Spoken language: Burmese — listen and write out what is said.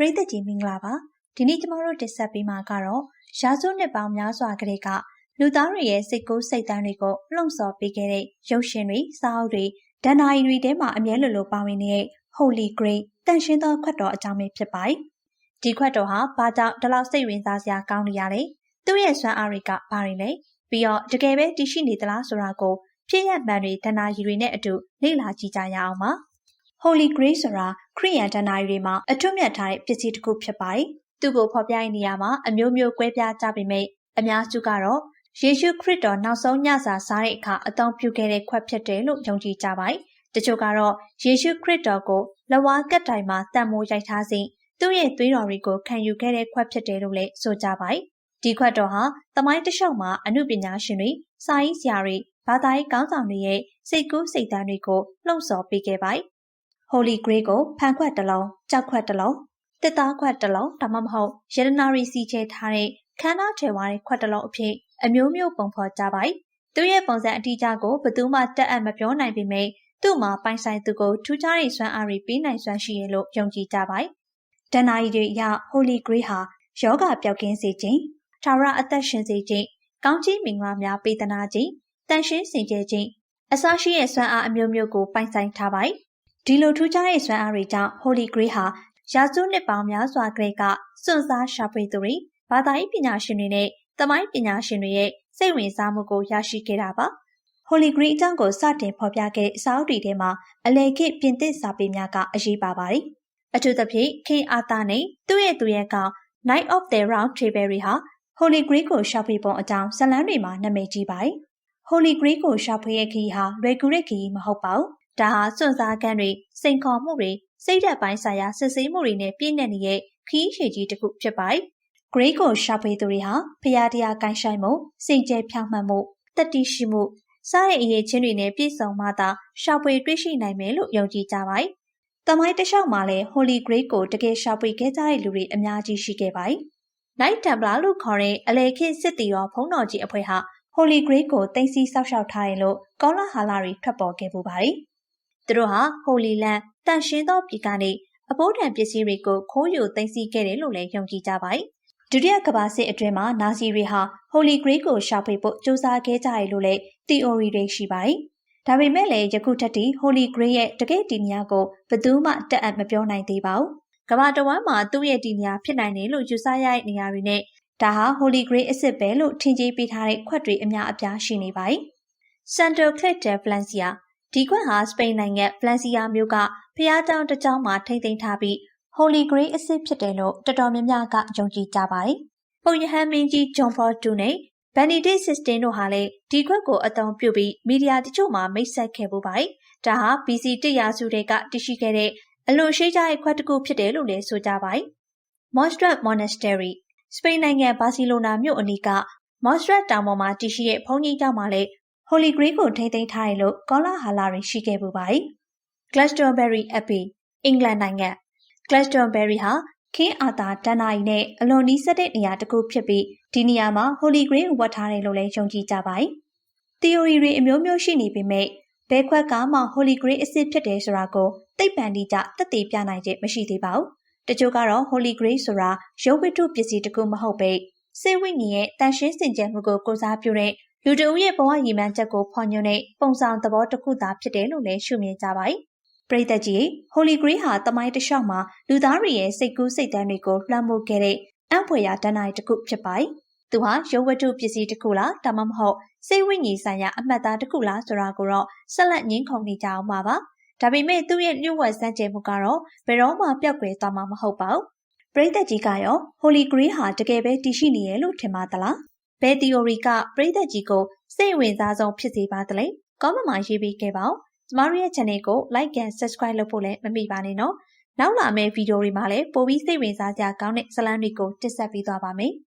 ပရိသတ်ကြီးမင်္ဂလာပါဒီနေ့ကျမတို့တင်ဆက်ပေးမှာကတော့ရာစုနှစ်ပေါင်းများစွာကလေးကလူသားတွေရဲ့စိတ်ကူးစိတ်တမ်းတွေကိုလှုံ့ဆော်ပေးခဲ့တဲ့ရုပ်ရှင်တွေစာအုပ်တွေဒဏ္ဍာရီတွေထဲမှာအမြဲလိုလိုပါဝင်နေတဲ့ Holy Grail တန်ရှင်းသောခွတ်တော်အကြောင်းပဲဖြစ်ပါတယ်ဒီခွတ်တော်ဟာဘာကြောင့်ဒီလောက်စိတ်ဝင်စားစရာကောင်းနေရလဲသူ့ရဲ့စွမ်းအားတွေကဘာတွေလဲပြီးတော့တကယ်ပဲတည်ရှိနေသလားဆိုတာကိုဖြစ်ရမှန်တွေဒဏ္ဍာရီတွေနဲ့အတူလေ့လာကြည့်ကြရအောင်ပါ Holy Grail ဆိုတာခရိယန်ဒဏ္ဍာရီတွေမှာအထွတ်မြတ်ထားတဲ့ပစ္စည်းတစ်ခုဖြစ်ပါတယ်။သူ့ကိုဖော်ပြတဲ့နေရာမှာအမျိုးမျိုးကွဲပြားကြပေမဲ့အများစုကတော့ယေရှုခရစ်တော်နောက်ဆုံးညစာစားတဲ့အခါအသုံးပြုခဲ့တဲ့ခွက်ဖြစ်တယ်လို့ယုံကြည်ကြပါတယ်။တချို့ကတော့ယေရှုခရစ်တော်ကိုလဝါကတ်တိုင်မှာတန်မိုးရိုက်ထားစဉ်သူ့ရဲ့သွေးတော်တွေကိုခံယူခဲ့တဲ့ခွက်ဖြစ်တယ်လို့လည်းဆိုကြပါတယ်။ဒီခွက်တော်ဟာသမိုင်းတစ်လျှောက်မှာအမှုပညာရှင်တွေစာရေးဆရာတွေဘာသာရေးကောင်းဆောင်တွေရဲ့စိတ်ကူးစိတ်တမ်းတွေကိုလှုံ့ဆော်ပေးခဲ့ပါတယ် Holy Grail ကိုဖန်ခွက်တစ်လုံး၊ကြောက်ခွက်တစ်လုံး၊တစ်သားခွက်တစ်လုံးဒါမှမဟုတ်ရတနာရီစီချဲထားတဲ့ခန်းသားထဲဝါတဲ့ခွက်တစ်လုံးအဖြစ်အမျိုးမျိုးပုံဖော်ကြပါ යි ။သူရဲ့ပုံစံအတိအကျကိုဘယ်သူမှတက်အပ်မပြောနိုင်ပေမဲ့သူ့မှာပိုင်ဆိုင်သူကိုထူးခြားတဲ့စွမ်းအားတွေပေးနိုင်စွမ်းရှိရလို့ယုံကြည်ကြပါ යි ။ဒဏ္ဍာရီတွေအရ Holy Grail ဟာယောဂပျောက်ကင်းစေခြင်း၊ထာဝရအသက်ရှင်စေခြင်း၊ကောင်းကြီးမင်္ဂလာများပေးသနာခြင်း၊တန်ရှင်းစင်ကြယ်ခြင်းအစရှိတဲ့စွမ်းအားအမျိုးမျိုးကိုပိုင်ဆိုင်ထားပါ යි ။ ဒီလိုထူးခြားတဲ့စွမ်းအားတွေကြောင့် Holy Grail ဟာရာစုနှစ်ပေါင်းများစွာကလေးကစွန့်စားရှာဖွေသူတွေဘာသာရေးပညာရှင်တွေနဲ့သမိုင်းပညာရှင်တွေရဲ့စိတ်ဝင်စားမှုကိုရရှိခဲ့တာပါ။ Holy Grail အကြောင်းကိုစတင်ဖော်ပြခဲ့တဲ့အစာအုပ်တွေထဲမှာအလေခေတ်ပြင်သစ်စာပေများကအရေးပါပါတယ်။အထူးသဖြင့် King Arthur နဲ့သူ့ရဲ့သူရဲ့ကောင် Knight of the Round Table တွေဟာ Holy Grail ကိုရှာဖွေပုံအကြောင်းဇာတ်လမ်းတွေမှာနာမည်ကြီးပါတယ်။ Holy Grail ကိုရှာဖွေရဲ့ခရီးဟာလွယ်ကူတဲ့ခရီးမဟုတ်ပါဘူး ဒါဟာစွန့်စားကန်းတွေစိန်ခေါ်မှုတွေစိတ်ဓာတ်ပိုင်းဆိုင်ရာစစ်ဆေးမှုတွေနဲ့ပြည့်နှက်နေတဲ့ခီးရှည်ကြီးတစ်ခုဖြစ်ပါတယ်။ Grey ကိုရှာဖွေသူတွေဟာဖျားတရားကိုင်းဆိုင်မှုစိတ်ကြဲဖြောင့်မှတ်မှုတတိရှိမှုစားတဲ့အရေးချင်းတွေနဲ့ပြည့်စုံမှသာရှာဖွေတွေ့ရှိနိုင်မယ်လို့ယုံကြည်ကြပါတယ်။တမိုင်းတလျှောက်မှာလည်း Holy Grail ကိုတကယ်ရှာဖွေခဲ့ကြတဲ့လူတွေအများကြီးရှိခဲ့ပါတယ်။ Night Templar လို့ခေါ်တဲ့အလေခေတ်စစ်တီရောဖုံးတော်ကြီးအဖွဲ့ဟာ Holy Grail ကိုတင်စီဆောက်ရှောက်ထားတယ်လို့ကောလာဟာလာတွေထွက်ပေါ်ခဲ့ပူပါတယ်။ သူတို့ဟာ Holy Land တန်ရှင်းသောပြည်ကနေအဘိုးတန်ပစ္စည်းတွေကိုခိုးယူသိမ်းဆည်းခဲ့တယ်လို့လည်းယုံကြည်ကြပါတယ်။ဒုတိယကမ္ဘာစစ်အတွင်းမှာနာဇီတွေဟာ Holy Grail ကိုရှာဖွေဖို့ကြိုးစားခဲ့ကြတယ်လို့လည်း theory တွေရှိပါတယ်။ဒါပေမဲ့လည်းယခုထက်ထိ Holy Grail ရဲ့တကယ့်တည်နေရာကိုဘယ်သူမှတက်အပ်မပြောနိုင်သေးပါဘူး။ကမ္ဘာတဝန်းမှာသူ့ရဲ့တည်နေရာဖြစ်နိုင်တယ်လို့ယူဆရတဲ့နေရာတွေနဲ့ဒါဟာ Holy Grail အစ်စ်ပဲလို့ထင်ကြေးပေးထားတဲ့ခွက်တွေအများအပြားရှိနေပါတယ်။ Santo Clip de Valencia ဒီခွက်ဟာစပိန်နိုင်ငံဖလန်စီယာမြို့ကဖျားတောင်တစ်ကျောင်းမှာထိမ့်သိမ်းထားပြီး Holy Grail အစစ်ဖြစ်တယ်လို့တော်တော်များများကယုံကြည်ကြပါတယ်။ပုပ်ယဟန်မင်းကြီးဂျွန်ဖော်တူနဲ့ဗန်နီဒစ်စစ်စတင်တို့ဟာလည်းဒီခွက်ကိုအသုံးပြုပြီးမီဒီယာတချို့မှာမိတ်ဆက်ခဲ့ပူပါတယ်။ဒါဟာ BC 1ရာစုတွေကတရှိခဲ့တဲ့အလွန်ရှိကြတဲ့ခွက်တစ်ခုဖြစ်တယ်လို့လည်းဆိုကြပါတယ်။ Montserrat Monastery စပိန်နိုင်ငံဘာစီလိုနာမြို့အနီးက Montserrat တောင်ပေါ်မှာတည်ရှိတဲ့ဘုန်းကြီးကျောင်းမှာလည်း Holy Grail ကိုထိမ့်သိမ်းထားတယ်လို့ကောလာဟာလာတွေရှိခဲ့ပူပါတယ်။ Glastonbury Abbey အင်္ဂလန်နိုင်ငံ Glastonbury ဟာခင်းအာသာဒဏ္ဍာရီနဲ့အလွန်နီးစပ်တဲ့နေရာတစ်ခုဖြစ်ပြီးဒီနေရာမှာ Holy Grail ဝတ်ထားတယ်လို့လည်းယုံကြည်ကြပါတယ်။ theory တွေအမျိုးမျိုးရှိနေပေမဲ့ဘဲခွက်ကမှ Holy Grail အစ်စ်ဖြစ်တယ်ဆိုတာကိုသိပ္ပံတိကျသက်သေပြနိုင်ခြင်းမရှိသေးပါဘူး။တချို့ကတော့ Holy Grail ဆိုတာရုပ်ဝတ္ထုပစ္စည်းတစ်ခုမဟုတ်ပဲစိတ်ဝိညာဉ်ရဲ့တန်ရှင်းစင်ကြယ်မှုကိုကိုစားပြုတဲ့ လူတဦးရဲ့ဘဝရည်မှန်းချက်ကိုဖော်ညွှန်းတဲ့ပုံစံသဘောတစ်ခုသာဖြစ်တယ်လို့လည်းရှုမြင်ကြပါတယ်။ပရိသတ်ကြီး Holy Grail ဟာတမိုင်းတစ်လျှောက်မှာလူသားတွေရဲ့စိတ်ကူးစိတ်တမ်းတွေကိုလွှမ်းမိုးခဲ့တဲ့အံ့ဖွယ်ရာတဏ္ဍာရီတစ်ခုဖြစ်ပါတယ်။သူဟာရုပ်ဝတ္ထုပစ္စည်းတစ်ခုလားဒါမှမဟုတ်စိတ်ဝိညာဉ်ဆိုင်ရာအမှတ်အသားတစ်ခုလားဆိုတာကိုတော့ဆက်လက်ငင်းခုန်နေကြအောင်ပါပါ။ဒါပေမဲ့သူ့ရဲ့လျှို့ဝှက်စမ်းကြဲမှုကတော့ဘယ်တော့မှပျောက်ကွယ်သွားမှာမဟုတ်ပါဘူး။ပရိသတ်ကြီးကရော Holy Grail ဟာတကယ်ပဲတည်ရှိနေရဲ့လို့ထင်ပါသလား။ ဘယ် theory ကပရိသတ်ကြီးကိုစိတ်ဝင်စားဆုံးဖြစ်စေပါသလဲ။ comment မှာရေးပေးခဲ့ပါဦး။ကျမတို့ရဲ့ channel ကို like and subscribe လုပ်ဖို့လည်းမမေ့ပါနဲ့နော်။နောက်လာမယ့်ဗီဒီယိုတွေမှာလည်းပိုပြီးစိတ်ဝင်စားစရာကောင်းတဲ့ဇာတ်လမ်းတွေကိုတင်ဆက်ပေးသွားပါမယ်။